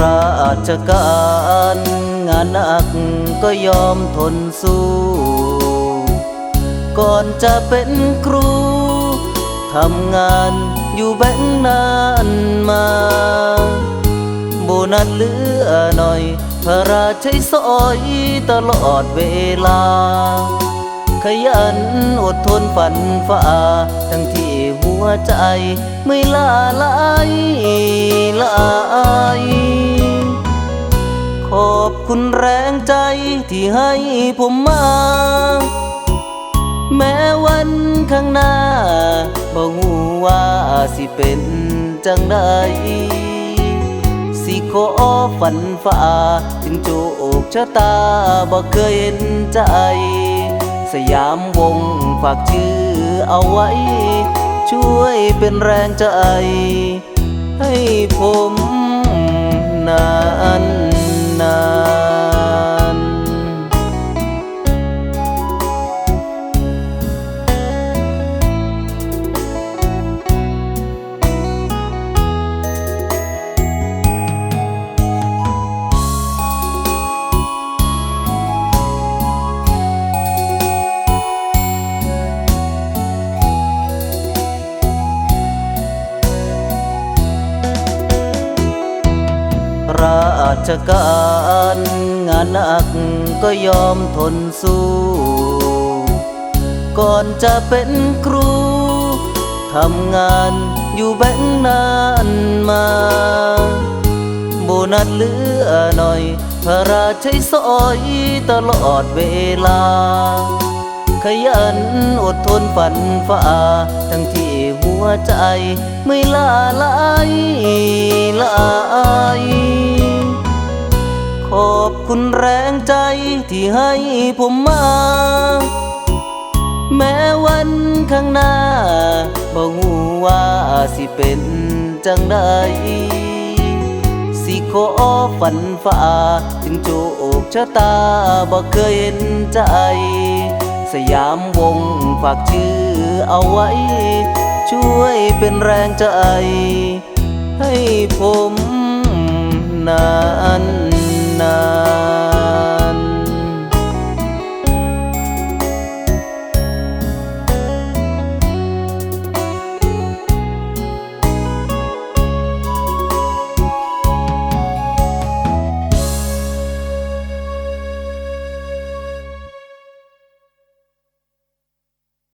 ราชการงานหนักก็ยอมทนสู้ ก่อนจะเป็นครูทำงานอยู่แบงนานมา โบนัสเหลือหน่อย พระราชใช้สอยตลอดเวลา ขยันอดทนฝันฝ่า ทั้งที่หัวใจไม่ลาลายลา อบคุณแรงใจที่ให้ผมมา แม้วันข้างหน้าบ่ฮู้ว่าสิเป็นจังใดสิขอฝันฝ่าถึงโจกชะตาบ่เคยเห็นใจ สยามวงฝากชื่อเอาไว้ ช่วยเป็นแรงใจ ให้ผมนา ชการงานหนักก็ยอมทนสู้ ก่อนจะเป็นครูทำงานอยู่แบงนานมา โบนัสเหลือหน่อย พระราชใช้สอยตลอดเวลา ขยันอดทนฝันฝ่า ทั้งที่หัวใจไม่ลาลายลา คุณแรงใจที่ให้ผมมา แม้วันข้างหน้าบ่ฮู้ว่าสิเป็นจังใดสิขอฝันฝ่าถึงโจกชะตาบ่เคยเห็นใจ สยามวงฝากชื่อเอาไว้ ช่วยเป็นแรงใจ ให้ผมนานนาน